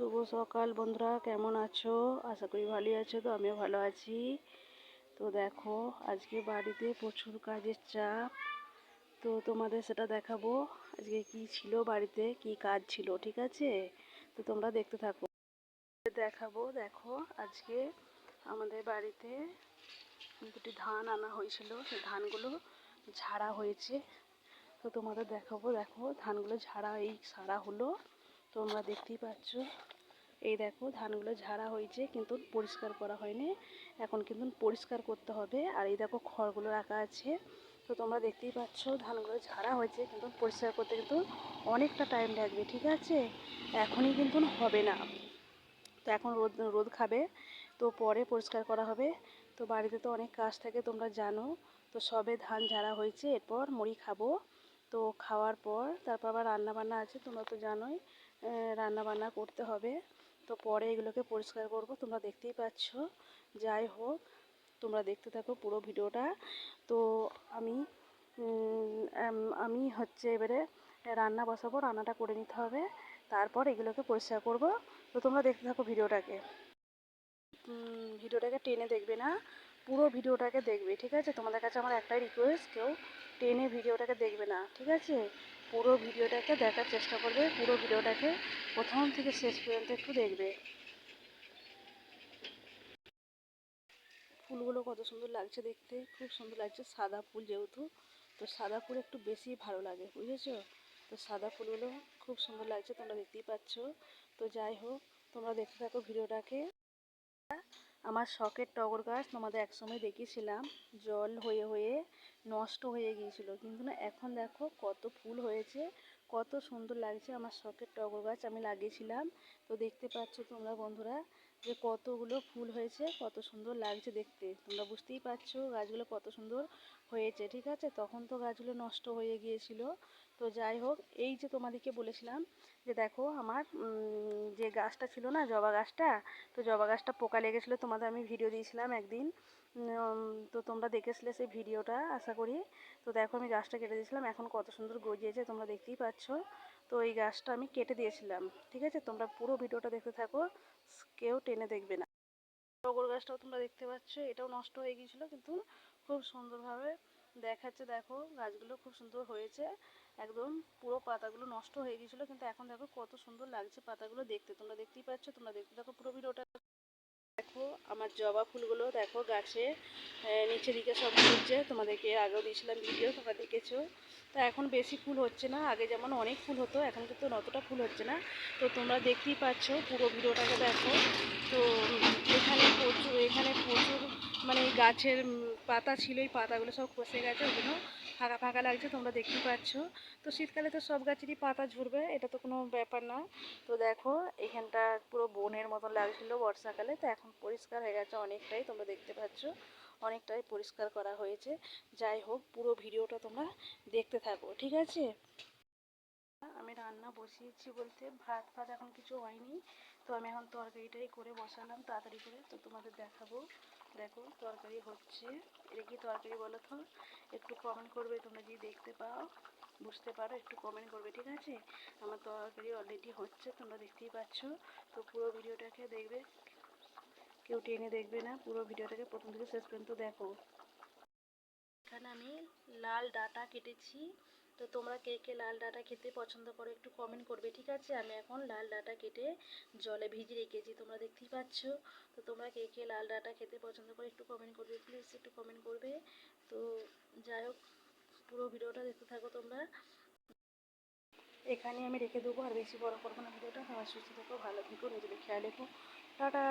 শুভ সকাল বন্ধুরা, কেমন আছো? আশা করি ভালোই আছো, তো আমিও ভালো আছি। তো দেখো, আজকে বাড়িতে প্রচুর কাজের চাপ। তো তোমাদের সেটা দেখাবো, আজকে কি ছিল বাড়িতে, কি কাজ ছিল, ঠিক আছে? তো তোমরা দেখতে থাকো। দেখাবো, দেখো, আজকে আমাদের বাড়িতে দুটি ধান আনা হয়েছিল, সেই ধানগুলো ঝাড়া হয়েছে। তো তোমাদের দেখাবো, দেখো, ধানগুলো ঝাড়া এই সারা হলো। তোমরা দেখতেই পাচ্ছ। এই দেখো, ধানগুলো ঝাড়া হয়েছে, কিন্তু পরিষ্কার করা হয়নি। এখন কিন্তু পরিষ্কার করতে হবে। আর এই দেখো, খড়গুলো রাখা আছে। তো তোমরা দেখতেই পাচ্ছ, ধানগুলো ঝাড়া হয়েছে, কিন্তু পরিষ্কার করতে কিন্তু অনেকটা টাইম লাগবে, ঠিক আছে? এখনই কিন্তু হবে না। তো এখন রোদ রোদ খাবে, তো পরে পরিষ্কার করা হবে। তো বাড়িতে তো অনেক কাজ থাকে, তোমরা জানো। তো সবে ধান ঝাড়া হয়েছে, এরপর মুড়ি খাব। তো খাওয়ার পর তারপর আবার রান্না বান্না আছে, তোমরা তো জানোই রান্না বান্না করতে হবে। তো পরে এগুলোকে পরিষ্কার করব, তোমরা দেখতেই পাচ্ছ। যাই হোক, তোমরা দেখতে থাকো পুরো ভিডিওটা। তো আমি আমি হচ্ছে এবারে রান্না বসাবো, রান্নাটা করে নিতে হবে। তারপর এগুলোকে পরিষ্কার করব। তো তোমরা দেখতে থাকো ভিডিওটাকে। ভিডিওটাকে টেনে দেখবে না। পুরো ভিডিওটাকে দেখবে, ঠিক আছে? তোমাদের কাছে আমার একটাই রিকোয়েস্ট কেউ টেনে ভিডিওটাকে দেখবে না, ঠিক আছে? পুরো ভিডিওটাকে দেখার চেষ্টা করবে, পুরো ভিডিওটাকে প্রথম থেকে শেষ পর্যন্ত একটু দেখবে। ফুলগুলো কত সুন্দর লাগছে দেখতে, খুব সুন্দর লাগছে, সাদা ফুল যেহেতু, তো সাদা ফুল একটু বেশি ভালো লাগে, বুঝেছ? তো সাদা ফুলগুলো খুব সুন্দর লাগছে, তোমরা দেখতেই পাচ্ছ। তো যাই হোক, তোমরা দেখতে থাকো ভিডিওটাকে। আমার শখের টগর গাছ তোমাদের একসময় দেখিয়েছিলাম। জল হয়ে হয়ে নষ্ট হয়ে গিয়েছিল। কিন্তু না, এখন দেখো কত ফুল হয়েছে, কত সুন্দর লাগছে। আমার শখের টগর গাছ আমি লাগিয়েছিলাম। তো দেখতে পাচ্ছ তোমরা বন্ধুরা যে কতগুলো ফুল হয়েছে, কত সুন্দর লাগছে দেখতে। তোমরা বুঝতেই পারছ গাছগুলো কত সুন্দর হয়েছে, ঠিক আছে? তখন তো গাছগুলো নষ্ট হয়ে গিয়েছিল। তো যাই হোক, এই যে তোমাদেরকে বলেছিলাম যে দেখো আমার যে গাছটা ছিল না, জবা গাছটা, তো জবা গাছটা পোকা লেগেছিলো তোমাদের আমি ভিডিও দিয়েছিলাম একদিন। তো তোমরা দেখেছিলে সেই ভিডিওটা আশা করি। তো দেখো আমি গাছটা কেটে দিয়েছিলাম, এখন কত সুন্দর গজিয়েছে, তোমরা দেখতেই পাচ্ছ। তো এই গাছটা আমি কেটে দিয়েছিলাম, ঠিক আছে? তোমরা পুরো ভিডিওটা দেখতে থাকো। কেউ টেনে দেখবে না। টগর গাছটাও তোমরা দেখতে পাচ্ছ, এটাও নষ্ট হয়ে গিয়েছিল, কিন্তু খুব সুন্দরভাবে দেখাচ্ছে দেখো, গাছগুলো খুব সুন্দর হয়েছে। একদম পুরো পাতাগুলো নষ্ট হয়ে গিয়েছিল, কিন্তু এখন দেখো কত সুন্দর লাগছে পাতাগুলো দেখতে। তোমরা দেখতেই পাচ্ছ, তোমরা দেখতে দেখো পুরো ভিডিওটা। দেখো, আমার জবা ফুলগুলো দেখো গাছে নিচে দিকে সব ফুলছে। তোমাদেরকে আগেও দিয়েছিলাম ভিডিও তোমরা দেখেছ। তা এখন বেশি ফুল হচ্ছে না, আগে যেমন অনেক ফুল হতো, এখন কিন্তু অতটা ফুল হচ্ছে না। তো তোমরা দেখতেই পাচ্ছ পুরো ভিডিওটাকে দেখো। তো এখানে প্রচুর এখানে প্রচুর মানে গাছের পাতা ছিল, এই পাতাগুলো সব খসে গেছে জন্য ফাঁকা ফাঁকা লাগছে, তোমরা দেখতে পাচ্ছ। তো শীতকালে তো সব গাছেরই পাতা ঝরবে, এটা তো কোনো ব্যাপার না। তো দেখো, এখানটা পুরো বনের মতন লাগছিল বর্ষাকালে, তো এখন পরিষ্কার হয়ে গেছে অনেকটাই, তোমরা দেখতে পাচ্ছ। অনেকটাই পরিষ্কার করা হয়েছে। যাই হোক, পুরো ভিডিওটা তোমরা দেখতে থাকো, ঠিক আছে? আমি রান্না বসিয়েছি বলতে ভাত ফাত এখন কিছু হয়নি। তো আমি এখন তরকারিটাই করে বসালাম তাড়াতাড়ি করে। তো তোমাদের দেখাবো। দেখো, তরকারি হচ্ছে। এটা কি তরকারি বলো তো? একটু কমেন্ট করবে, তোমরা যদি দেখতে পাও, বুঝতে পারো, একটু কমেন্ট করবে, ঠিক আছে? আমার তরকারি অলরেডি হচ্ছে, তোমরা দেখতেই পাচ্ছ। তো পুরো ভিডিওটাকে দেখবে, কেউ টেনে দেখবে না, পুরো ভিডিওটাকে প্রথম থেকে শেষ পর্যন্ত দেখো। এখানে আমি লাল ডাটা কেটেছি। তো তোমরা কে কে লাল ডাটা খেতে পছন্দ করো একটু কমেন্ট করবে, ঠিক আছে? আমি এখন লাল ডাটা কেটে জলে ভিজিয়ে রেখেছি, তোমরা দেখতেই পাচ্ছ। তো তোমরা কে কে লাল ডাটা খেতে পছন্দ করো একটু কমেন্ট করবে প্লিজ একটু কমেন্ট করবে। তো যাই হোক, পুরো ভিডিওটা দেখতে থাকো তোমরা। এখানে আমি রেখে দেবো, আর বেশি বড় করব না ভিডিওটা। তোমার সুস্থ থেকো, ভালো থেকো, নিজেদের খেয়াল রেখো। টাটা!